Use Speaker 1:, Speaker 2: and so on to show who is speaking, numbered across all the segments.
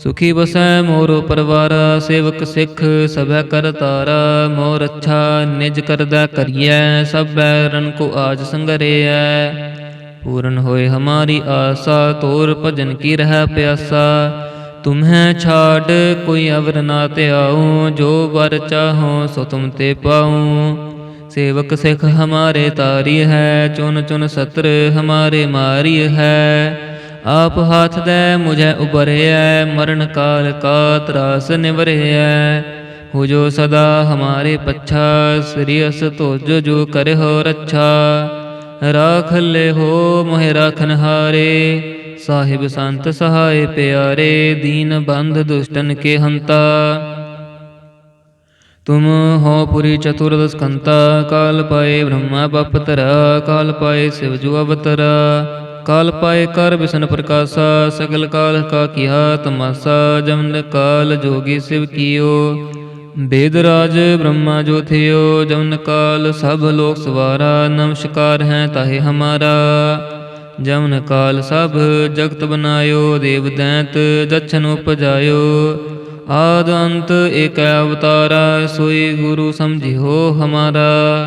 Speaker 1: ਸੁਖੀ ਬਸੈ ਮੋਰੋ ਪਰਵਾਰ, ਸੇਵਕ ਸਿੱਖ ਸਭੈ ਕਰ ਤਾਰਾ ਮੋਰ ਅੱਛਾ ਨਿਜ ਕਰਦਾ ਕਰੀਐ, ਸਭੈ ਬੈਰਨ ਕੋ ਆਜ ਸੰਗਰੇਐ। ਪੂਰਨ ਹੋਏ ਹਮਾਰੀ ਆਸਾ, ਤੋਰ ਭਜਨ ਕੀ ਰਹਿ ਪਿਆਸਾ। ਤੁਮਹਿ ਛਾੜ, ਕੋਈ ਅਵਰ ਨਾ ਧਿਆਉ, ਜੋ ਵਰ ਚਾਹੋ ਸੋ ਤੁਮ ਤੇ ਪਾਉ। ਸੇਵਕ ਸਿੱਖ ਹਮਾਰੇ ਤਾਰੀ ਹੈ, ਚੁਨ ਚੁਨ ਸਤਰ ਹਮਾਰੇ ਮਾਰੀ ਹੈ। ਆਪ ਹਾਥ ਦੇ ਮੁਝੇ ਉਬਰਿਐ ਮਰਨ ਕਾਲ ਕਾ ਤਰਾਸ ਨਿਵਰਿਐ। ਹੋ ਜੋ ਸਦਾ ਹਮਾਰੇ ਪੱਛਾ, ਸ੍ਰੀ ਅਸ ਤੋਜ ਜੋ ਕਰਿਓ ਰੱਛਾ। ਰਾਖ ਲੈ ਹੋ ਮੋਹਿ ਰਾਖਨ ਹਾਰੇ, ਸਾਹਿਬ ਸੰਤ ਸਹਾਏ ਪਿਆਰੇ, ਦੀਨ ਬੰਧ ਦੁਸ਼ਟਨ ਕੇ ਹੰਤਾ। ਤੁਮ ਹੋ ਪੁਰੀ ਚਤੁਰਦਸ ਕੰਤਾ ਕਾਲ ਪਾਏ ਬ੍ਰਹਮਾ, ਬਪਤਰਾ, ਕਾਲ ਪਾਏ ਸਿਵ ਜੁ ਅਵਤਰਾ। ਕਾਲ ਪਾਏ ਕਰ ਬਿਸ਼ਨ ਪ੍ਰਕਾਸ਼ਾ, ਸਗਲ ਕਾਲ ਕਾ ਕੀਆ ਤਮਾਸਾ ਜਮਨ ਕਾਲ ਜੋਗੀ ਸਿਵ ਕੀਓ। ਬੇਦ ਰਾਜ ਬ੍ਰਹਮਾ ਜੋ ਥਿਓ ਜਮਨ ਕਾਲ ਸਭ ਲੋਕ ਸਵਾਰਾ, ਨਮਸਕਾਰ ਹੈ ਤਾਹੇ ਹਮਾਰਾ। ਜਮਨ ਕਾਲ ਸਭ ਜਗਤ ਬਨਾਇਓ, ਦੇਵ ਦੈਂਤ ਜਛਨ ਉਪਜਾਇਓ। ਆਦ ਅੰਤ ਏਕ ਅਵਤਾਰਾ, ਸੋਈ ਗੁਰੂ ਸਮਝਿਓ ਹਮਾਰਾ।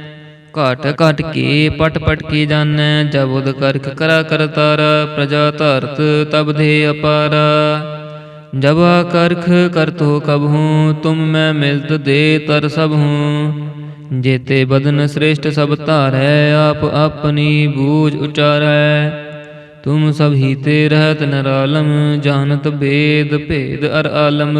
Speaker 1: ਘਟ ਘਟ ਕੇ, ਪਟ ਪਟ ਕੀ ਜਾਣੈ, ਜਬ ਉਦ ਕਰਖ ਕਰਾ ਕਰਤਾਰ ਪ੍ਰਜਾ ਧਰਤ ਤਬ ਦੇ ਅਪਾਰਾ। ਜਬ ਕਰਖ ਕਰਤੋ ਕਬ ਹੂੰ, ਤੁਮ ਮੈਂ ਮਿਲਤ ਦੇ ਤਰ ਸਭ ਹੂੰ। ਜੇਤੇ ਬਦਨ ਸ੍ਰੇਸ਼ਟ ਸਭ ਧਾਰੈ, ਆਪ ਆਪਣੀ ਬੂਝ ਉਚਾਰੈ। ਤੁਮ ਸਭ ਹੀ ਤੇ ਰਹਤ ਨਰਾਲਮ, ਜਾਣਤ ਭੇਦ ਭੇਦ ਅਰ ਆਲਮ।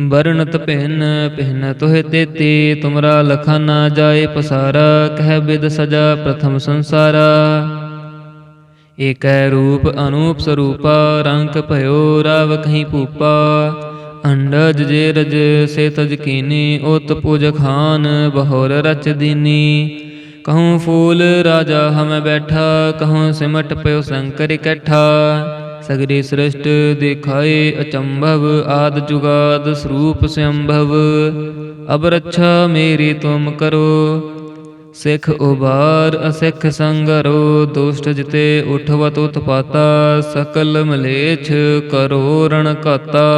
Speaker 1: ਵਰਣਤ ਪਹਿਨ ਪਹਿਨ ਤੋਹਿ ਤੇਤੀ, ਤੁਮਰਾ ਲਖਾ ਨਾ ਜਾਏ ਪਸਾਰਾ, ਕਹਿ ਬਿਦ ਸਜਾ ਪ੍ਰਥਮ ਸੰਸਾਰਾ। ਏਕੈ ਰੂਪ ਅਨੂਪ ਸਰੂਪਾ ਰੰਗ ਭਇਓ ਰਾਵ ਕਹੀਂ ਭੂਪਾ। ਅੰਡਜ ਜੇ ਰਜ, ਸੇ ਤਜ ਕੀਨੀ, ਉਤ ਪੁਜ ਖਾਨ, ਬਹੋਰ ਰਚ ਦੀਨੀ। ਕਹੂੰ ਫੂਲ ਰਾਜਾ ਹਮੈ ਬੈਠਾ, ਕਹੂੰ ਸਿਮਟ ਪਿਓ ਸੰਕਰ ਇਕੱਠਾ। ਸਗਰੀ ਸ੍ਰਿਸ਼ਟ ਦਿਖਾਏ ਅਚੰਭਵ ਆਦ ਜੁਗਾਦ ਸਰੂਪ ਸੰਭਵ। ਅਬ ਰੱਛਾ ਮੇਰੀ ਤੁਮ ਕਰੋ, ਸਿੱਖ ਉਬਾਰ ਅਸਿੱਖ ਸੰਗਰੋ ਦੁਸ਼ਟ ਜਿਤੇ ਉਠਵਤ ਉਤਪਾਤਾ, ਸਕਲ ਮਲੇਛ ਕਰੋ ਰਣ ਕਾਤਾ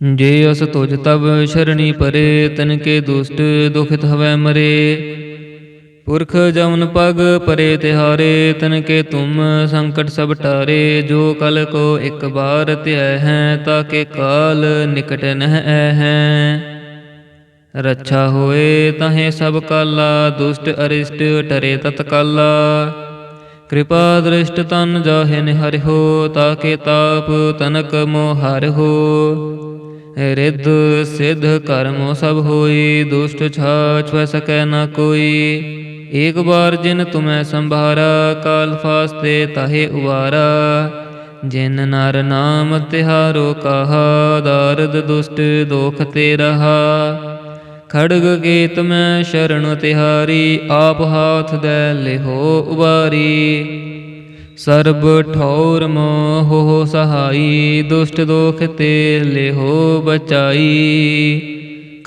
Speaker 1: ਜੇ ਅਸ ਤੁਜ ਤਬ ਸ਼ਰਣੀ ਪਰੇ, ਤਨ ਕੇ ਦੁਸ਼ਟ ਦੁਖਿਤ ਹਵੈ ਮਰੇ ਪੁਰਖ ਜਮਨ ਪਗ ਪਰੇ ਤਿਹਾਰੇ, ਤਨ ਕੇ ਤੁਮ ਸੰਕਟ ਸਭ ਟਾਰੇ, ਜੋ ਕਲ ਕੋ ਇੱਕ ਬਾਰ ਧਿਆ ਹੈ ਤਾਕੇ ਕਾਲ ਨਿਕਟ ਨਹਿ ਹੈ। ਰੱਛਾ ਹੋਏ ਤਹੇ ਸਭ ਕਾਲਾ, ਦੁਸ਼ਟ ਅਰਿਸ਼ਟ ਟਰੇ ਤਤਕਾਲਾ। ਕਿਰਪਾ ਦ੍ਰਿਸ਼ਟ ਤਨ ਜਾਹੇ ਨਿਹਰਿਓ ਤਾਕੇ ਤਾਪ ਤਨਕ ਮੋਹ ਹਰਿਓ ਰਿੱਧ ਸਿੱਧ ਕਰਮੋ ਸਭ ਹੋਈ, ਦੁਸ਼ਟ ਛਾਛ ਸਕੈ ਨਾ ਕੋਈ। ਏਕ ਬਾਰ ਜਿਨ ਤੁਮੈ ਸੰਭਾਰਾ, ਕਾਲ ਫਾਸਤੇ ਤਾਹੇ ਉਵਾਰਾ। ਜਿਨ ਨਰ ਨਾਮ ਤਿਹਾਰੋ ਕਹਾ, ਦਾਰਦ ਦੁਸ਼ਟ ਦੋਖ ਤੇ ਰਹਾ ਖੜਗ ਗੀਤ ਮੈਂ ਸ਼ਰਨ ਤਿਹਾਰੀ, ਆਪ ਹਾਥ ਦੇ ਲਿਹੋ ਉਬਾਰੀ। ਸਰਬ ਠੌਰ ਮੋਹ ਸਹਾਈ, ਦੁਸ਼ਟ ਦੋਖ ਤੇ ਲਿਹੋ ਬਚਾਈ।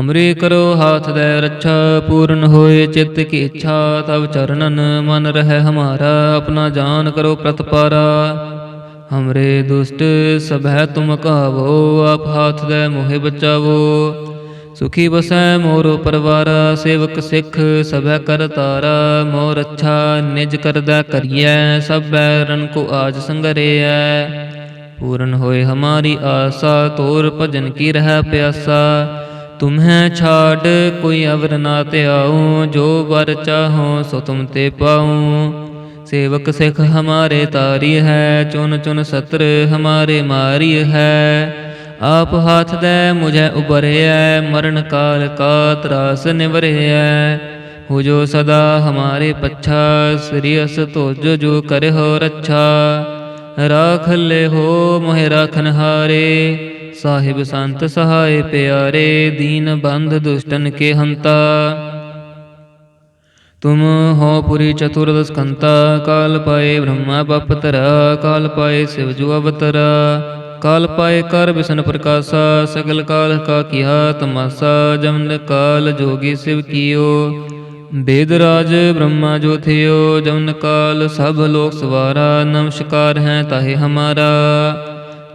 Speaker 1: ਹਮਰੇ ਕਰੋ ਹਾਥ ਦੇ ਰੱਛਾ, ਪੂਰਨ ਹੋਏ ਚਿੱਤ ਕੀ ਇੱਛਾ, ਤਵ ਚਰਨਨ ਮਨ ਰਹਿ ਹਮਾਰਾ, ਆਪਣਾ ਜਾਨ ਕਰੋ ਪ੍ਰਤਪਾਰਾ। ਹਮਰੇ ਦੁਸ਼ਟ ਸਭੈ ਤੁਮ ਕਾਵੋ, ਆਪ ਹਾਥ ਦੇ ਮੋਹਿ ਬਚਾਵੋ। ਸੁਖੀ ਬਸੈ ਮੋਰੋ ਪਰਵਾਰ, ਸੇਵਕ ਸਿੱਖ ਸਭੈ ਕਰ ਤਾਰਾ। ਮੋਰ ਅੱਛਾ ਨਿਜ ਕਰਦਾ ਕਰੀਐ, ਸਭੈ ਬੈਰਨ ਕੋ ਆਜ ਸੰਗਰੇਐ। ਪੂਰਨ ਹੋਏ ਹਮਾਰੀ ਆਸਾ, ਤੋਰ ਭਜਨ ਕੀ ਰਹਿ ਪਿਆਸਾ। ਤੁਮਹਿ ਛਾੜ, ਕੋਈ ਅਵਰ ਨਾ ਧਿਆਉ, ਜੋ ਵਰ ਚਾਹੋ ਸੋ ਤੁਮ ਤੇ ਪਾਉ। ਸੇਵਕ ਸਿੱਖ ਹਮਾਰੇ ਤਾਰੀ ਹੈ, ਚੁਨ ਚੁਨ ਸਤਰ ਹਮਾਰੇ ਮਾਰੀ ਹੈ। ਆਪ ਹਾਥ ਦੇ ਮੁਝੇ ਉਬਰਿਐ ਮਰਨ ਕਾਲ ਕਾ ਤਰਾਸ ਨਿਵਰਿਐ। ਹੋ ਜੋ ਸਦਾ ਹਮਾਰੇ ਪੱਛਾ ਸ੍ਰੀਅਸ ਤੋਜ ਜੋ ਕਰਿਓ ਰੱਛਾ। ਰਾਖ ਲੈ ਹੋ ਮੋਹਿ ਰਾਖਨ ਹਾਰੇ ਸਾਹਿਬ ਸੰਤ ਸਹਾਏ ਪਿਆਰੇ, ਦੀਨ ਬੰਧ ਦੁਸ਼ਟਨ ਕੇ ਹੰਤਾ। ਤੁਮ ਹੋ ਪੁਰੀ ਚਤੁਰਦਸ ਕੰਤਾ ਕਾਲ ਪਾਏ ਬ੍ਰਹਮਾ ਬਪਤਰਾ ਕਾਲ ਪਾਏ ਸਿਵ ਜੋ ਅਵਤਰਾ। ਕਾਲ ਪਾਏ ਕਰ ਬਿਸ਼ਨ ਪ੍ਰਕਾਸ਼ਾ, ਸਗਲ ਕਾਲ ਕਾ ਕੀਆ ਤਮਾਸਾ, ਜਮਨ ਕਾਲ ਜੋਗੀ ਸਿਵ ਕੀਓ। ਬੇਦ ਰਾਜ ਬ੍ਰਹਮਾ ਜੋ ਥਿਓ, ਜਮਨ ਕਾਲ ਸਭ ਲੋਕ ਸਵਾਰਾ, ਨਮਸਕਾਰ ਹੈ ਤਾਹੇ ਹਮਾਰਾ।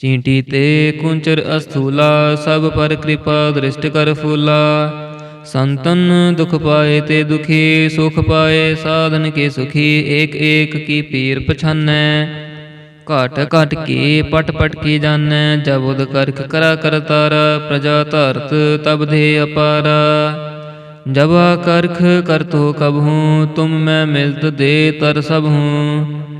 Speaker 1: ਚੀਂਟੀ ਤੇ ਕੁੰਚਰ ਅਸਥੂਲਾ, ਸਭ ਪਰ ਕਿਰਪਾ ਦ੍ਰਿਸ਼ਟ ਕਰ ਫੂਲਾ। ਸੰਤਨ ਦੁਖ ਪਾਏ ਤੇ ਦੁਖੀ, ਸੁਖ ਪਾਏ, ਸਾਧਨ ਕੇ ਸੁਖੀ, ਏਕ ਏਕ ਕੀ ਪੀਰ ਪਛਾਨੈ। ਘਟ ਘਟ ਕੇ, ਪਟ ਪਟ ਕੀ ਜਾਣੈ ਜਬ ਕਰਖ ਕਰਾ ਕਰਤਾਰ ਪ੍ਰਜਾ ਧਰਤ ਤਬ ਦੇ ਅਪਾਰ। ਜਬਾ ਕਰਖ ਕਰਤੋ ਕਬਹੂ ਤੁਮ ਮੈਂ ਮਿਲਤ ਦੇ ਤਰ ਸਭ ਹੂੰ।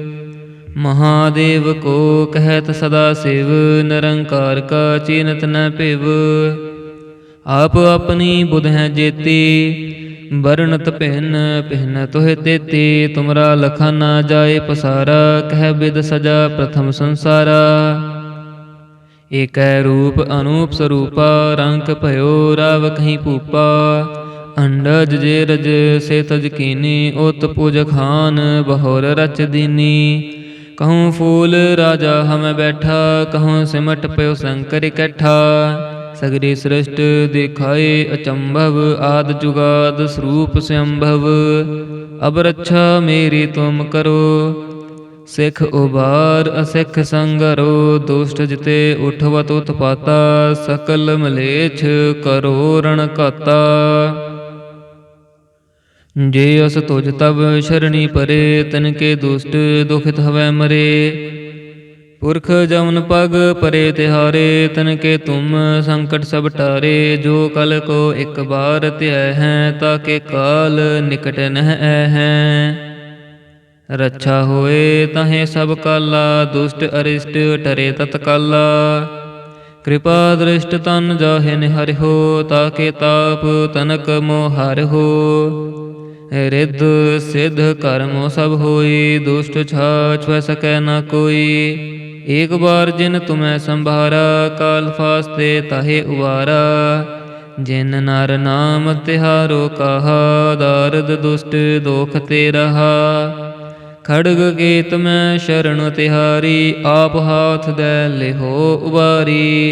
Speaker 1: ਮਹਾਦੇਵ ਕੋ ਕਹਿਤ ਸਦਾ ਸਿਵ, ਨਿਰੰਕਾਰ ਕਾ ਚੀਨਤ ਨ ਭਿਵ। ਆਪ ਆਪਣੀ ਬੁਧ ਹੈ ਜੇਤੀ, ਵਰਣਤ ਭਿਨ ਪਹਿਨ ਤੋਹਿ ਤੇਤੀ। ਤੁਮਰਾ ਲਖਾ ਨਾ ਜਾਏ ਪਸਾਰਾ, ਕਹਿ ਬਿਦ ਸਜਾ ਪ੍ਰਥਮ ਸੰਸਾਰਾ। ਏਕੈ ਰੂਪ ਅਨੂਪ ਸਰੂਪਾ ਰੰਗ ਭਇਓ ਰਾਵ ਕਹੀਂ ਭੂਪਾ। ਅੰਡਜ ਜੇ ਰਜ, ਸੇ ਤਜ ਕੀਨੀ, ਉਤ ਪੁਜ ਖਾਨ, ਬਹੋਰ ਰਚ ਦੀਨੀ। ਕਹੂੰ ਫੂਲ ਰਾਜਾ ਹਮੈ ਬੈਠਾ ਕਹੂੰ ਸਿਮਟ ਪਿਓ ਸੰਕਰ ਇਕੱਠਾ ਸਗਰੀ ਸ੍ਰਿਸ਼ਟ ਦਿਖਾਏ ਅਚੰਭਵ ਆਦ ਜੁਗਾਦ ਸਰੂਪ ਸੰਭਵ ਅਬ ਰੱਛਾ ਮੇਰੀ ਤੁਮ ਕਰੋ ਸਿੱਖ ਉਬਾਰ ਅਸਿੱਖ ਸੰਗਰੋ ਦੁਸ਼ਟ ਜਿਤੇ ਉਠਵਤ ਉਤਪਾਤਾ ਸਕਲ ਮਲੇਛ ਕਰੋ ਰਣ ਕਾਤਾ ਜੇ ਅਸ ਤੁਜ ਤਬ ਸ਼ਰਣੀ ਪਰੇ, ਤਨ ਕੇ ਦੁਸ਼ਟ ਦੁਖਿਤ ਹਵੈ ਮਰੇ। ਪੁਰਖ ਜਮਨ ਪਗ ਪਰੇ ਤਿਹਾਰੇ, ਤਨ ਕੇ ਤੁਮ ਸੰਕਟ ਸਭ ਟਾਰੇ। ਜੋ ਕਲ ਕੋ ਇੱਕ ਬਾਰ ਧਿਐ ਹੈ ਤਾਕੇ ਕਾਲ ਨਿਕਟ ਨਹਿ ਐ ਹੈ। ਰੱਛਾ ਹੋਏ ਤਹੇ ਸਭ ਕਾਲਾ, ਦੁਸ਼ਟ ਅਰਿਸ਼ਟ ਟਰੇ ਤਤਕਾਲਾ। ਕਿਰਪਾ ਦ੍ਰਿਸ਼ਟ ਤਨ ਜਾਹੇ ਨਿਹਰਿਓ ਤਾਕੇ ਤਾਪ ਤਨਕ ਮੋਹ ਹੋ ਰਿੱਧ ਸਿੱਧ ਕਰਮੋ ਸਭ ਹੋਈ, ਦੁਸ਼ਟ ਛਾਛ ਵੈ ਸਕੈ ਨਾ ਕੋਈ। ਏਕ ਬਾਰ ਜਿਨ ਤੁਮੈ ਸੰਭਾਰਾ, ਕਾਲ ਫਾਸਤੇ ਤਾਹੇ ਉਵਾਰਾ। ਜਿਨ ਨਰ ਨਾਮ ਤਿਹਾਰੋ ਕਹਾ, ਦਾਰਦ ਦੁਸ਼ਟ ਦੋਖ ਤੇ ਰਹਾ। ਖੜਗ ਕੇਤ ਮੈਂ ਸ਼ਰਨ ਤਿਹਾਰੀ, ਆਪ ਹਾਥ ਦੇ ਲਿਹੋ ਉਬਾਰੀ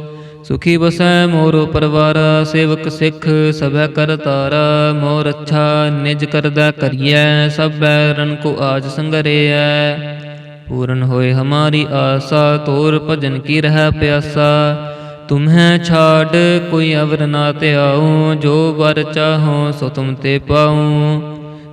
Speaker 1: ਸੁਖੀ ਬਸੈ ਮੋਰੋ ਪਰਵਾਰ, ਸੇਵਕ ਸਿੱਖ ਸਭੈ ਕਰਤਾਰ ਮੋਰ ਰੱਛਾ ਨਿਜ ਕਰਦਾ ਕਰੀਐ, ਸਭੈ ਰਨ ਕੋ ਆਜ ਸੰਗਰੇਐ। ਪੂਰਨ ਹੋਏ ਹਮਾਰੀ ਆਸਾ, ਤੋਰ ਭਜਨ ਕੀ ਰਹਿ ਪਿਆਸਾ। ਤੁਮਹੈ ਛਾੜ, ਕੋਈ ਅਵਰ ਨਾ ਧਿਆਉ, ਜੋ ਵਰ ਚਾਹੋ ਸੋ ਤੁਮ ਤੇ ਪਾਉ।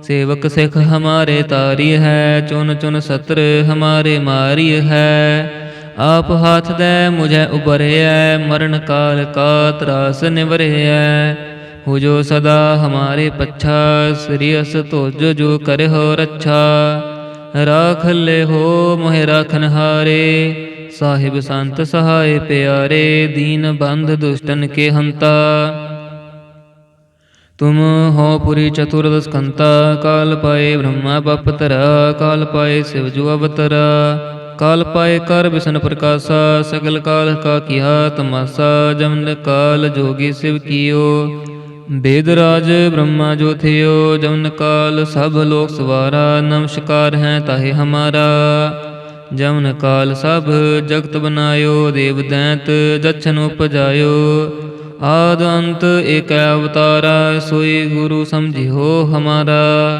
Speaker 1: ਸੇਵਕ ਸਿੱਖ ਹਮਾਰੇ ਤਾਰੀ ਹੈ, ਚੁਨ ਚੁਨ ਸਤਰ ਹਮਾਰੇ ਮਾਰੀ ਹੈ। ਆਪ ਹੱਥ ਦੇ ਮੁਝੇ ਉਬਰਿਐ ਮਰਨ ਕਾਲ ਕਾ ਤਰਾਸ ਨਿਵਰਿਐ। ਹੋ ਜੋ ਸਦਾ ਹਮਾਰੇ ਪੱਛਾ, ਸ੍ਰੀ ਅਸ ਤੁਜ ਜੋ ਕਰਹੁ ਰੱਛਾ। ਰਾਖ ਲੈ ਹੋ ਮੋਹਿ ਰਾਖਨ ਹਾਰੇ, ਸਾਹਿਬ ਸੰਤ ਸਹਾਏ ਪਿਆਰੇ, ਦੀਨ ਬੰਧ ਦੁਸ਼ਟਨ ਕੇ ਹੰਤਾ। ਤੁਮ ਹੋ ਪੁਰੀ ਚਤੁਰਦਸ ਕੰਤਾ ਕਾਲ ਪਾਏ ਬ੍ਰਹਮਾ, ਬਪਤਰਾ, ਕਾਲ ਪਾਏ ਸਿਵ ਜੋ ਅਵਤਰਾ। ਕਾਲ ਪਾਏ ਕਰ ਬਿਸ਼ਨ ਪ੍ਰਕਾਸ਼ਾ, ਸਗਲ ਕਾਲ ਕਾ ਕਿਹਾ ਤਮਾਸਾ, ਜਮਨ ਕਾਲ ਜੋਗੀ ਸਿਵ ਕੀਓ। ਬੇਦ ਰਾਜ ਬ੍ਰਹਮਾ ਜੋ ਥਿਓ, ਜਮਨ ਕਾਲ ਸਭ ਲੋਕ ਸਵਾਰਾ, ਨਮਸਕਾਰ ਹੈ ਤਾਹੇ ਹਮਾਰਾ। ਜਮਨ ਕਾਲ ਸਭ ਜਗਤ ਬਨਾਇਓ, ਦੇਵ ਦੈਂਤ ਜਛਨ ਉਪਜਾਇਓ। ਆਦ ਅੰਤ ਏਕ ਅਵਤਾਰਾ, ਸੋਈ ਗੁਰੂ ਸਮਝਿਓ ਹਮਾਰਾ।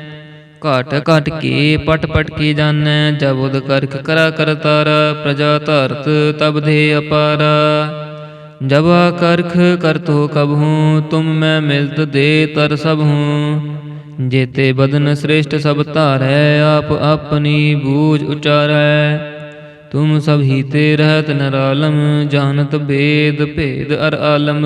Speaker 1: ਘਟ ਘਟ ਕੇ, ਪਟ ਪਟ ਕੀ ਜਾਣੈ, ਜਬ ਉਦ ਕਰਖ ਕਰਾ ਕਰ ਤਾਰਾ, ਪ੍ਰਜਾ ਧਰਤ ਤਬ ਦੇ ਅਪਾਰਾ। ਜਬ ਕਰਖ ਕਰਤੋ ਕਬ ਹੂੰ, ਤੁਮ ਮੈਂ ਮਿਲਤ ਦੇ ਤਰ ਸਭ ਹੂੰ। ਜੇਤੇ ਬਦਨ ਸ੍ਰੇਸ਼ਟ ਸਭ ਧਾਰੈ, ਆਪ ਆਪਣੀ ਬੂਝ ਉਚਾਰੈ। ਤੁਮ ਸਭ ਹੀ ਤੇ ਰਹਿਤ ਨਰਾਲਮ, ਜਾਣਤ ਭੇਦ ਭੇਦ ਅਰ ਆਲਮ।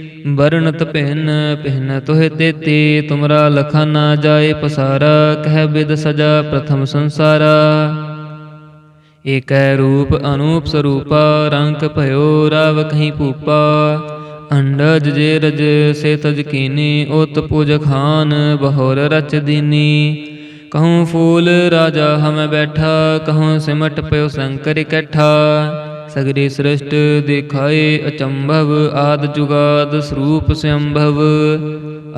Speaker 1: ਵਰਣਤ ਪਹਿਨ ਪਹਿਨ ਤੋਹਿ ਤੇਤੀ, ਤੁਮਰਾ ਲਖਾ ਨਾ ਜਾਏ ਪਸਾਰਾ, ਕਹਿ ਬਿਦ ਸਜਾ ਪ੍ਰਥਮ ਸੰਸਾਰਾ। ਏਕੈ ਰੂਪ ਅਨੂਪ ਸਰੂਪਾ ਰੰਗ ਭਇਓ ਰਾਵ ਕਹੀਂ ਭੂਪਾ। ਅੰਡਜ ਜੇ ਰਜ, ਸੇ ਤਜ ਕੀਨੀ, ਉਤ ਪੂਜ ਖਾਨ, ਬਹੁਰ ਰਚ ਦੀਨੀ। ਕਹੂੰ ਫੂਲ ਰਾਜਾ ਹਮ ਬੈਠਾ, ਕਹੂੰ ਸਿਮਟ ਪਿਓ ਸੰਕਰ ਇਕੱਠਾ ਸਗਰੀ ਸ੍ਰਿਸ਼ਟ ਦਿਖਾਏ ਅਚੰਭਵ ਆਦ ਜੁਗਾਦ ਸਰੂਪ ਸੰਭਵ।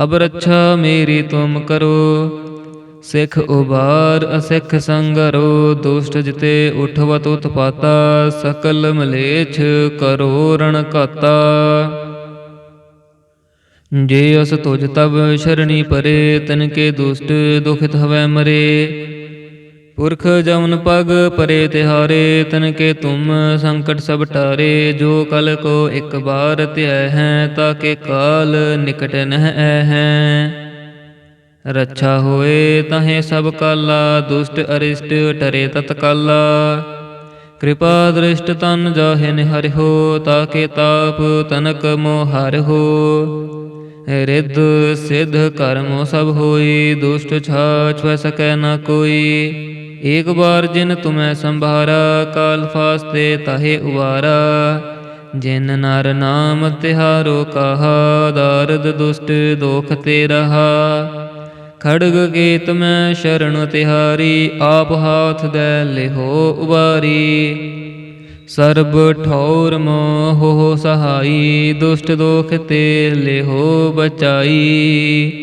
Speaker 1: ਅਬ ਰੱਛਾ ਮੇਰੀ ਤੁਮ ਕਰੋ, ਸਿੱਖ ਉਬਾਰ ਅਸਿੱਖ ਸੰਗਰੋ ਦੁਸ਼ਟ ਜਿਤੇ ਉਠਵਤ ਉਤਪਾਤਾ, ਸਕਲ ਮਲੇਛ ਕਰੋ ਰਣ ਕਾਤਾ ਜੇ ਅਸ ਤੁਜ ਤਬ ਸ਼ਰਣੀ ਪਰੇ, ਤਨ ਕੇ ਦੁਸ਼ਟ ਦੁਖਿਤ ਹਵੈ ਮਰੇ ਪੁਰਖ ਜਮਨ ਪਗ ਪਰੇ ਤਿਹਾਰੇ, ਤਨ ਕੇ ਤੁਮ ਸੰਕਟ ਸਭ ਟਾਰੇ, ਜੋ ਕਲ ਕੋ ਇੱਕ ਬਾਰ ਧਿਆ ਹੈ ਤਾਕੇ ਕਾਲ ਨਿਕਟ ਨਹਿ ਹੈ। ਰੱਛਾ ਹੋਏ ਤਹੇ ਸਭ ਕਾਲਾ, ਦੁਸ਼ਟ ਅਰਿਸ਼ਟ ਟਰੇ ਤਤਕਾਲਾ। ਕਿਰਪਾ ਦ੍ਰਿਸ਼ਟ ਤਨ ਜਾਹੇ ਨਿਹਰਿ ਹੋ ਤਾਕੇ ਤਾਪ ਤਨਕ ਮੋਹਰ ਹੋ। ਰਿੱਧ ਸਿੱਧ ਕਰਮ ਸਭ ਹੋਈ, ਦੁਸ਼ਟ ਛਾਛ ਸਕੈ ਨਾ ਕੋਈ। ਏਕ ਬਾਰ ਜਿਨ ਤੁਮੈ ਸੰਭਾਰਾ, ਕਾਲ ਫਾਸਤੇ ਤਾਹੇ ਉਵਾਰਾ। ਜਿਨ ਨਰ ਨਾਮ ਤਿਹਾਰੋ ਕਹਾ, ਦਾਰਦ ਦੁਸ਼ਟ ਦੋਖ ਤੇ ਰਹਾ ਖੜਗ ਕੇਤ ਮੈਂ ਸ਼ਰਨ ਤਿਹਾਰੀ, ਆਪ ਹਾਥ ਦੇ ਲਿਹੋ ਉਬਾਰੀ। ਸਰਬ ਠੌਰ ਮੋਹ ਸਹਾਈ, ਦੁਸ਼ਟ ਦੋਖ ਤੇ ਲਿਹੋ ਬਚਾਈ।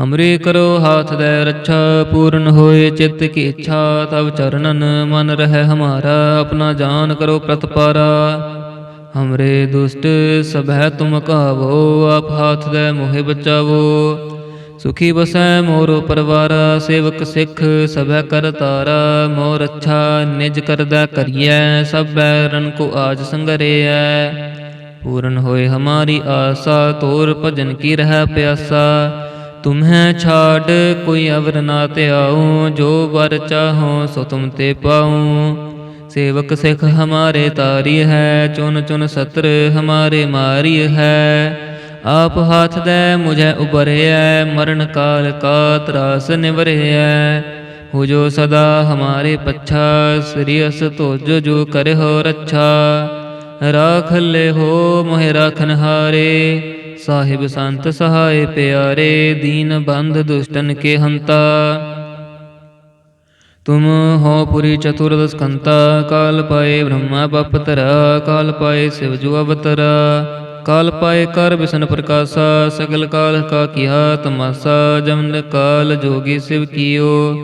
Speaker 1: ਹਮਰੇ ਕਰੋ ਹਾਥ ਦੇ ਰੱਛਾ, ਪੂਰਨ ਹੋਏ ਚਿੱਤ ਕੀ ਇੱਛਾ, ਤਵ ਚਰਨਨ ਮਨ ਰਹਿ ਹਮਾਰਾ, ਆਪਣਾ ਜਾਨ ਕਰੋ ਪ੍ਰਤਪਾਰਾ। ਹਮਰੇ ਦੁਸ਼ਟ ਸਭੈ ਤੁਮ ਕਾਵੋ, ਆਪ ਹਾਥ ਦੇ ਮੋਹਿ ਬਚਾਵੋ। ਸੁਖੀ ਬਸੈ ਮੋਰੋ ਪਰਵਾਰਾ, ਸੇਵਕ ਸਿੱਖ ਸਭੈ ਕਰ ਤਾਰਾ। ਮੋਰ ਅੱਛਾ ਨਿਜ ਕਰਦਾ ਕਰੀਐ, ਸਭੈ ਬੈਰਨ ਕੋ ਆਜ ਸੰਗਰੇਐ। ਪੂਰਨ ਹੋਏ ਹਮਾਰੀ ਆਸਾ, ਤੋਰ ਭਜਨ ਕੀ ਰਹਿ ਪਿਆਸਾ। ਤੁਮਹਿ ਛਾੜ, ਕੋਈ ਅਵਰ ਨਾ ਧਿਆਉ, ਜੋ ਵਰ ਚਾਹੋ ਸੋ ਤੁਮ ਤੇ ਪਾਉ। ਸੇਵਕ ਸਿੱਖ ਹਮਾਰੇ ਤਾਰੀ ਹੈ ਚੁਨ ਚੁਨ ਸਤਰ ਹਮਾਰੇ ਮਾਰੀ ਹੈ। ਆਪ ਹਾਥ ਦੇ ਮੁਝੇ ਉਬਰਿਐ ਮਰਨ ਕਾਲ ਕਾ ਤਰਾਸ ਨਿਵਰਿਐ ਹੋ। ਜੋ ਸਦਾ ਹਮਾਰੇ ਪੱਛਾ, ਸ੍ਰੀ ਅਸ ਤੋਜ ਜੋ ਕਰਿਓ ਰੱਛਾ। ਰਾਖ ਲੈ ਹੋ ਮੋਹਿ ਰਾਖਨ ਹਾਰੇ ਸਾਹਿਬ ਸੰਤ ਸਹਾਏ ਪਿਆਰੇ, ਦੀਨ ਬੰਧ ਦੁਸ਼ਟਨ ਕੇ ਹੰਤਾ। ਤੁਮ ਹੋ ਪੁਰੀ ਚਤੁਰਦਸ ਕੰਤਾ ਕਾਲ ਪਾਏ ਬ੍ਰਹਮਾ ਬਪਤਰਾ, ਕਾਲ ਪਾਏ ਸਿਵ ਜੋ ਅਵਤਰਾ। ਕਾਲ ਪਾਏ ਕਰ ਬਿਸ਼ਨ ਪ੍ਰਕਾਸ਼ਾ, ਸਗਲ ਕਾਲ ਕਾ ਕੀਆ ਤਮਾਸਾ, ਜਮਨ ਕਾਲ ਜੋਗੀ ਸਿਵ ਕੀਓ।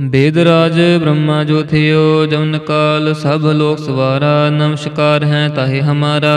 Speaker 1: ਬੇਦ ਰਾਜ ਬ੍ਰਹਮਾ ਜੋ ਥਿਓ, ਜਮਨ ਕਾਲ ਸਭ ਲੋਕ ਸਵਾਰਾ, ਨਮਸਕਾਰ ਹੈ ਤਾਹੇ ਹਮਾਰਾ।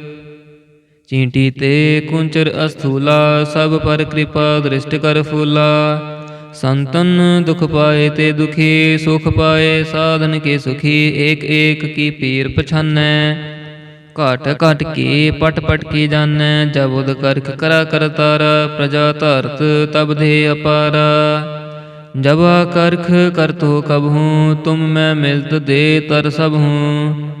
Speaker 1: ਚੀਂਟੀ ਤੇ ਕੁੰਚਰ ਅਸਥੂਲਾ, ਸਭ ਪਰ ਕਿਰਪਾ ਦ੍ਰਿਸ਼ਟ ਕਰ ਫੂਲਾ। ਸੰਤਨ ਦੁਖ ਪਾਏ ਤੇ ਦੁਖੀ, ਸੁਖ ਪਾਏ ਸਾਧਨ ਕੇ ਸੁਖੀ, ਏਕ ਏਕ ਕੀ ਪੀਰ ਪਛਾਨੈ। ਘਟ ਘਟ ਕੇ, ਪਟ ਪਟ ਕੀ ਜਾਣੈ ਜਬੁਦ ਕਰਖ ਕਰਾ ਕਰਤਾਰ ਪ੍ਰਜਾ ਧਰਤ ਤਬ ਦੇ ਅਪਾਰਾ। ਜਬ ਕਰਖ ਕਰਤੋ ਕਬਹੂ ਤੁਮ ਮੈਂ ਮਿਲਤ ਦੇ ਤਰ ਸਭ ਹੂੰ।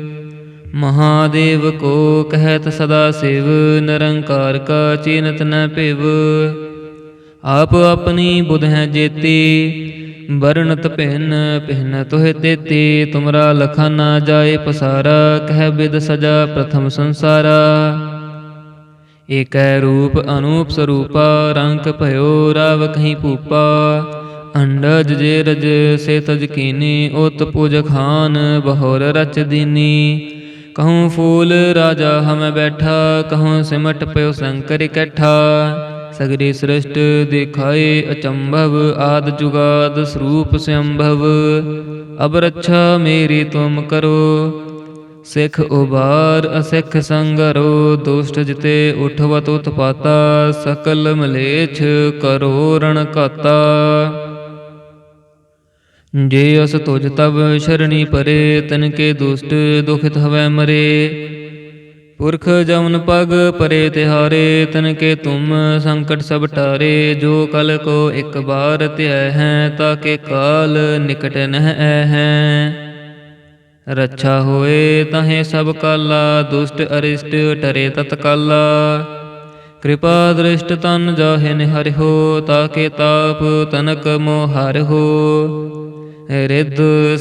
Speaker 1: ਮਹਾਦੇਵ ਕੋ ਕਹਿਤ ਸਦਾ ਸਿਵ, ਨਿਰੰਕਾਰ ਕਾ ਚੀਨਤ ਨ ਭਿਵ। ਆਪ ਆਪਣੀ ਬੁਧ ਹੈ ਜੇਤੀ, ਵਰਣਤ ਪਹਿਨ ਪਹਿਨ ਤੋਹਿ ਤੇਤੀ। ਤੁਮਰਾ ਲਖਾ ਨਾ ਜਾਏ ਪਸਾਰਾ, ਕਹਿ ਬਿਦ ਸਜਾ ਪ੍ਰਥਮ ਸੰਸਾਰਾ। ਏਕੈ ਰੂਪ ਅਨੂਪ ਸਰੂਪਾ, ਰੰਕ ਭਇਓ ਰਾਵ ਕਹੀਂ ਭੂਪਾ। ਅੰਡਜ ਜੇ ਰਜ, ਸੇ ਤਜ ਕੀਨੀ, ਉਤ ਪੁਜ ਖਾਨ, ਬਹੋਰ ਰਚ ਦੀਨੀ। ਕਹੂੰ ਫੂਲ ਰਾਜਾ ਹਮੈ ਬੈਠਾ ਕਹੂੰ ਸਿਮਟ ਪਿਓ ਸ਼ੰਕਰ ਇਕੱਠਾ ਸਗਰੀ ਸ੍ਰਿਸ਼ਟ ਦਿਖਾਏ ਅਚੰਭਵ ਆਦ ਜੁਗਾਦ ਸਰੂਪ ਸੰਭਵ ਅਬ ਰੱਛਾ ਮੇਰੀ ਤੁਮ ਕਰੋ ਸਿੱਖ ਉਬਾਰ ਅਸਿੱਖ ਸੰਗਰੋ ਦੁਸ਼ਟ ਜਿਤੇ ਉਠਵਤ ਉਤਪਾਤਾ ਸਕਲ ਮਲੇਛ ਕਰੋ ਰਣ ਕਾਤਾ ਜੇ ਅਸ ਤੁਜ ਤਬ ਸ਼ਰਣੀ ਪਰੇ, ਤਨ ਕੇ ਦੁਸ਼ਟ ਦੁਖਿਤ ਹਵੈ ਮਰੇ। ਪੁਰਖ ਜਮਨ ਪਗ ਪਰੇ ਤਿਹਾਰੇ, ਤਨ ਕੇ ਤੁਮ ਸੰਕਟ ਸਭ ਟਾਰੇ। ਜੋ ਕਲ ਕੋ ਇੱਕ ਬਾਰ ਧਿਆ ਹੈ ਤਾਕੇ ਕਾਲ ਨਿਕਟ ਨਹਿ ਐ ਹੈ। ਰੱਛਾ ਹੋਏ ਤਹੇ ਸਭ ਕਾਲਾ, ਦੁਸ਼ਟ ਅਰਿਸ਼ਟ ਟਰੇ ਤਤਕਾਲਾ। ਕਿਰਪਾ ਦ੍ਰਿਸ਼ਟ ਤਨ ਜਾਹੇ ਹੋ ਤਾਕੇ ਤਾਪ ਤਨਕ ਮੋਹ ਹੋ ਰਿੱਧ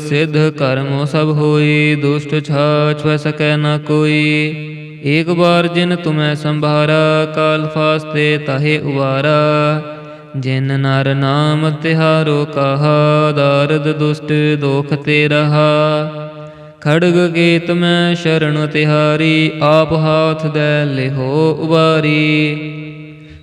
Speaker 1: ਸਿੱਧ ਕਰਮੋ ਸਭ ਹੋਈ, ਦੁਸ਼ਟ ਛਾਛ ਵੈ ਸਕੈ ਨਾ ਕੋਈ। ਏਕ ਬਾਰ ਜਿਨ ਤੁਮੈ ਸੰਭਾਰਾ, ਕਾਲ ਫਾਸਤੇ ਤਾਹੇ ਉਵਾਰਾ। ਜਿਨ ਨਰ ਨਾਮ ਤਿਹਾਰੋ ਕਹਾ, ਦਾਰਦ ਦੁਸ਼ਟ ਦੋਖ ਤੇ ਰਹਾ। ਖੜਗ ਕੇਤ ਮੈਂ ਸ਼ਰਨ ਤਿਹਾਰੀ, ਆਪ ਹਾਥ ਦੇ ਲਿਹੋ ਉਬਾਰੀ।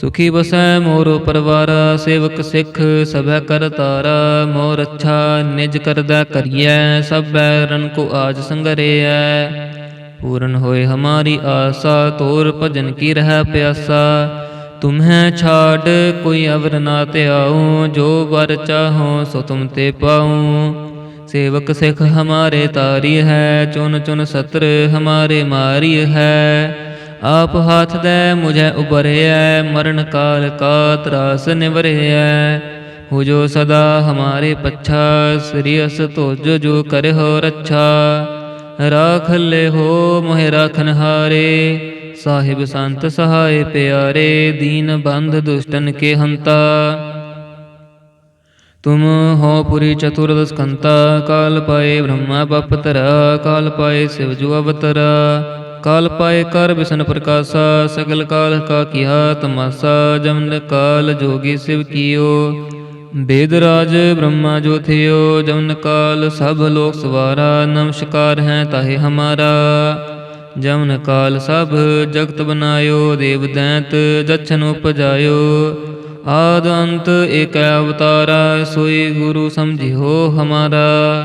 Speaker 1: ਸੁਖੀ ਬਸੈ ਮੋਰੋ ਪਰਵਾਰਾ, ਸੇਵਕ ਸਿੱਖ ਸਭੈ ਕਰ ਤਾਰਾ ਮੋਰ ਅੱਛਾ ਨਿਜ ਕਰਦਾ ਕਰੀਐ, ਸਭੈ ਬੈਰਨ ਕੋ ਆਜ ਸੰਗਰੇਐ। ਪੂਰਨ ਹੋਏ ਹਮਾਰੀ ਆਸਾ, ਤੋਰ ਭਜਨ ਕੀ ਰਹਿ ਪਿਆਸਾ। ਤੁਮਹਿ ਛਾੜ, ਕੋਈ ਅਵਰ ਨਾ ਤੇ ਧਿਆਉ, ਜੋ ਵਰ ਚਾਹੋ ਸੋ ਤੁਮ ਤੇ ਪਾਉ। ਸੇਵਕ ਸਿੱਖ ਹਮਾਰੇ ਤਾਰੀ ਹੈ, ਚੁਨ ਚੁਨ ਸਤਰ ਹਮਾਰੇ ਮਾਰੀ ਹੈ। ਆਪ ਹਾਥ ਦੇ ਮੁਝੇ ਉਬਰਿਐ ਮਰਨ ਕਾਲ ਕਾ ਤਰਾਸ ਨਿਵਰਿਐ। ਹੋ ਜੋ ਸਦਾ ਹਮਾਰੇ ਪੱਛਾ ਸ੍ਰੀਅਸ ਤੋਜ ਜੋ ਕਰਿਓ ਰੱਛਾ। ਰਾਖ ਲੈ ਹੋ ਮੋਹਿ ਰਾਖਨ ਹਾਰੇ, ਸਾਹਿਬ ਸੰਤ ਸਹਾਏ ਪਿਆਰੇ, ਦੀਨ ਬੰਧ ਦੁਸ਼ਟਨ ਕੇ ਹੰਤਾ। ਤੁਮ ਹੋ ਪੁਰੀ ਚਤੁਰਦਸ ਕੰਤਾ ਕਾਲ ਪਾਏ ਬ੍ਰਹਮਾ ਬਪਤਰਾ, ਕਾਲ ਪਾਏ ਸਿਵ ਜੁ ਅਵਤਰਾ। ਕਾਲ ਪਾਏ ਕਰ ਬਿਸ਼ਨ ਪ੍ਰਕਾਸ਼ਾ, ਸਗਲ ਕਾਲ ਕਾ ਕੀਆ ਤਮਾਸਾ, ਜਮਨ ਕਾਲ ਜੋਗੀ ਸਿਵ ਕੀਓ। ਬੇਦ ਰਾਜ ਬ੍ਰਹਮਾ ਜੋ ਥਿਓ, ਜਮਨ ਕਾਲ ਸਭ ਲੋਕ ਸਵਾਰਾ, ਨਮਸਕਾਰ ਹੈ ਤਾਹੇ ਹਮਾਰਾ। ਜਮਨ ਕਾਲ ਸਭ ਜਗਤ ਬਨਾਇਓ, ਦੇਵ ਦੈਂਤ ਜਛਨ ਉਪਜਾਇਓ। ਆਦ ਅੰਤ ਏਕ ਅਵਤਾਰਾ, ਸੋਈ ਗੁਰੂ ਸਮਝਿਓ ਹਮਾਰਾ।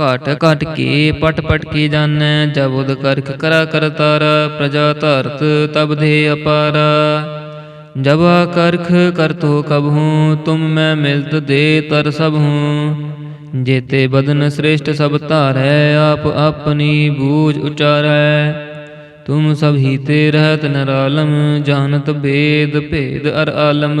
Speaker 1: ਘਟ ਘਟ ਕੇ, ਪਟ ਪਟ ਕੀ ਜਾਣੈ, ਜਬ ਉਦ ਕਰਖ ਕਰਾ ਕਰਤਾਰ ਪ੍ਰਜਾ ਧਰਤ ਤਬ ਦੇ ਅਪਾਰਾ। ਜਬ ਕਰਖ ਕਰਤੋ ਕਬਹੂ ਤੁਮ ਮੈਂ ਮਿਲਤ ਦੇ ਤਰ ਸਭ ਹੂੰ। ਜੇਤੇ ਬਦਨ ਸ੍ਰੇਸ਼ਟ ਸਭ ਧਾਰੈ, ਆਪ ਆਪਣੀ ਬੂਝ ਉਚਾਰੈ। ਤੁਮ ਸਭ ਹੀ ਤੇ ਰਹਤ ਨਰਾਲਮ, ਜਾਣਤ ਭੇਦ ਭੇਦ ਅਰ ਆਲਮ।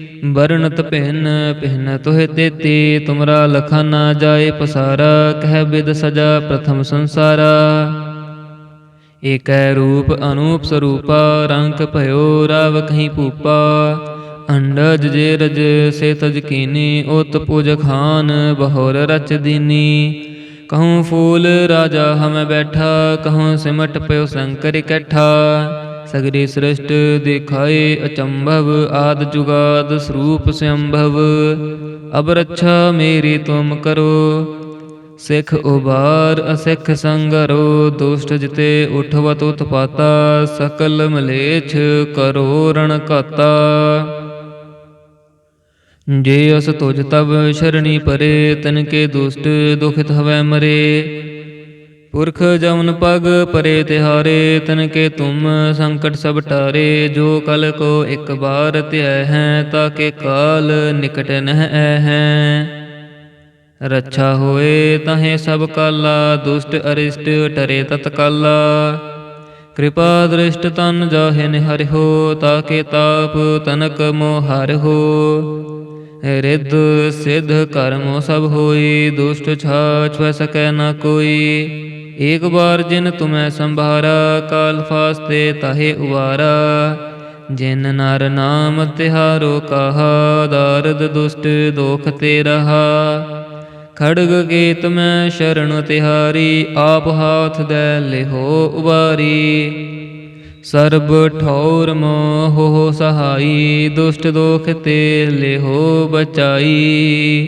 Speaker 1: ਵਰਣਤ ਪਹਿਨ ਪਹਿਨ ਤੋਹਿ ਤੇਤੀ, ਤੁਮਰਾ ਲਖਾ ਨਾ ਜਾਏ ਪਸਾਰਾ, ਕਹਿ ਬਿਦ ਸਜਾ ਪ੍ਰਥਮ ਸੰਸਾਰਾ। ਏਕੈ ਰੂਪ ਅਨੂਪ ਸਰੂਪਾ ਰੰਗ ਭਇਓ ਰਾਵ ਕਹੀਂ ਭੂਪਾ। ਅੰਡਜ ਜੇ ਰਜ, ਸੇ ਤਜ ਕੀਨੀ, ਉਤ ਪੁਜ ਖਾਨ, ਬਹੋਰ ਰਚ ਦੀਨੀ। ਕਹੂੰ ਫੂਲ ਰਾਜਾ ਹਮੈ ਬੈਠਾ, ਕਹੂੰ ਸਿਮਟ ਪਇਓ ਸ਼ੰਕਰ ਇਕੱਠਾ। ਸਗਰੀ ਸ੍ਰਿਸ਼ਟ ਦਿਖਾਏ ਅਚੰਭਵ, ਆਦ ਜੁਗਾਦ ਸਰੂਪ ਸੰਭਵ। ਅਬ ਰੱਛਾ ਮੇਰੀ ਤੁਮ ਕਰੋ, ਸਿੱਖ ਉਬਾਰ ਅਸਿੱਖ ਸੰਗਰੋ ਦੁਸ਼ਟ ਜਿਤੇ ਉਠਵਤ ਉਤਪਾਤਾ, ਸਕਲ ਮਲੇਛ ਕਰੋ ਰਣ ਕਾਤਾ ਜੇ ਅਸ ਤੁਜ ਤਬ ਸ਼ਰਣੀ ਪਰੇ, ਤਨ ਕੇ ਦੁਸ਼ਟ ਦੁਖਿਤ ਹਵੈ ਮਰੇ। ਪੁਰਖ ਜਮਨ ਪਗ ਪਰੇ ਤਿਹਾਰੇ, ਤਨ ਕੇ ਤੁਮ ਸੰਕਟ ਸਭ ਟਾਰੇ, ਜੋ ਕਲ ਕੋ ਇੱਕ ਬਾਰ ਧਿਆ ਹੈ ਤਾਕੇ ਕਾਲ ਨਿਕਟ ਨਹਿ ਹੈ। ਰੱਛਾ ਹੋਏ ਤਹੇ ਸਭ ਕਾਲਾ, ਦੁਸ਼ਟ ਅਰਿਸ਼ਟ ਟਰੇ ਤਤਕਾਲਾ। ਕਿਰਪਾ ਦ੍ਰਿਸ਼ਟ ਤਨ ਜਾਹੇ ਹੋ ਤਾਕੇ ਤਾਪ ਤਨਕ ਮੋਹ ਹੋ। ਰਿੱਧ ਸਿੱਧ ਕਰਮੋ ਸਭ ਹੋਈ, ਦੁਸ਼ਟ ਛਾਛ ਵੈ ਸਕੈ ਨਾ ਕੋਈ। ਏਕ ਬਾਰ ਜਿਨ ਤੁਮੈ ਸੰਭਾਰਾ, ਕਾਲ ਫਾਸਤੇ ਤਹੇ ਉਵਾਰਾ। ਜਿਨ ਨਰ ਨਾਮ ਤਿਹਾਰੋ ਕਹਾ, ਦਾਰਦ ਦੁਸ਼ਟ ਦੋਖ ਤੇ ਰਹਾ। ਖੜਗ ਗੀਤ ਮੈਂ ਸ਼ਰਨ ਤਿਹਾਰੀ, ਆਪ ਹਾਥ ਦੇ ਲਿਹੋ ਉਬਾਰੀ ਸਰਬ ਠੌਰ ਮੋਹ ਸਹਾਈ, ਦੁਸ਼ਟ ਦੋਖ ਤੇ ਲਿਹੋ ਬਚਾਈ।